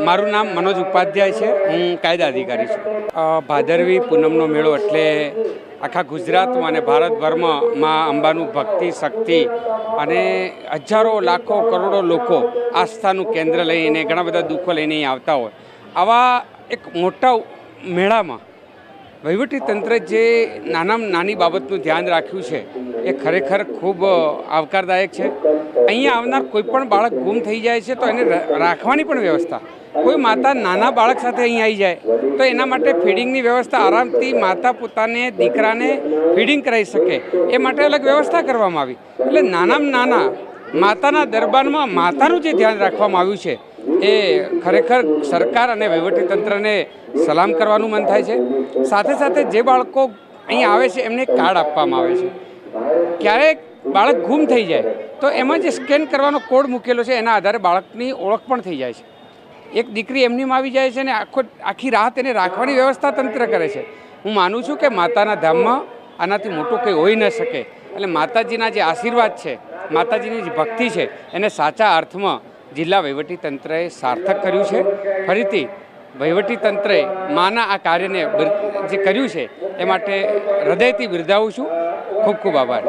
મારું નામ મનોજ ઉપાધ્યાય છે. હું કાયદા અધિકારી છું. ભાદરવી પૂનમનો મેળો એટલે આખા ગુજરાતમાં અને ભારતભરમાં અંબાનું ભક્તિ, શક્તિ અને હજારો, લાખો, કરોડો લોકો આસ્થાનું કેન્દ્ર લઈને ઘણા બધા દુઃખો લઈને આવતા હોય. આવા એક મોટા મેળામાં તંત્રે જે નાનામાં નાની બાબતનું ધ્યાન રાખ્યું છે, એ ખરેખર ખૂબ આવકારદાયક છે. અહીંયા આવનાર કોઈ પણ બાળક ગુમ થઈ જાય છે, તો એને રાખવાની પણ વ્યવસ્થા. કોઈ માતા નાના બાળક સાથે અહીં આવી જાય, તો એના માટે ફીડિંગની વ્યવસ્થા આરામથી માતા પોતાને, દીકરાને ફીડિંગ કરાવી શકે. એ માટે અલગ વ્યવસ્થા કરવામાં આવી. એટલે નાનામાં નાના, માતાના દરબારમાં માતાનું જે ધ્યાન રાખવામાં આવ્યું છે, એ ખરેખર સરકાર અને વહીવટીતંત્રને સલામ કરવાનું મન થાય છે. સાથે સાથે જે બાળકો અહીં આવે છે, એમને કાર્ડ આપવામાં આવે છે. ક્યારેક બાળક ગુમ થઈ જાય તો એમાં જે સ્કેન કરવાનો કોડ મૂકેલો છે, એના આધારે બાળકની ઓળખ પણ થઈ જાય છે. એક દીકરી એમનીમાં આવી જાય છે અને આખો, આખી રાત એને રાખવાની વ્યવસ્થા તંત્ર કરે છે. હું માનું છું કે માતાના ધામમાં આનાથી મોટું કંઈ હોઈ ન શકે. એટલે માતાજીના જે આશીર્વાદ છે, માતાજીની જે ભક્તિ છે, એને સાચા અર્થમાં જિલ્લા તંત્રએ સાર્થક કર્યું છે. ફરીથી, વહીવટી તંત્રએ માના આ કાર્યને જે કર્યું છે, એ માટે હૃદયથી બિરદાવું છું. ખૂબ ખૂબ આભાર.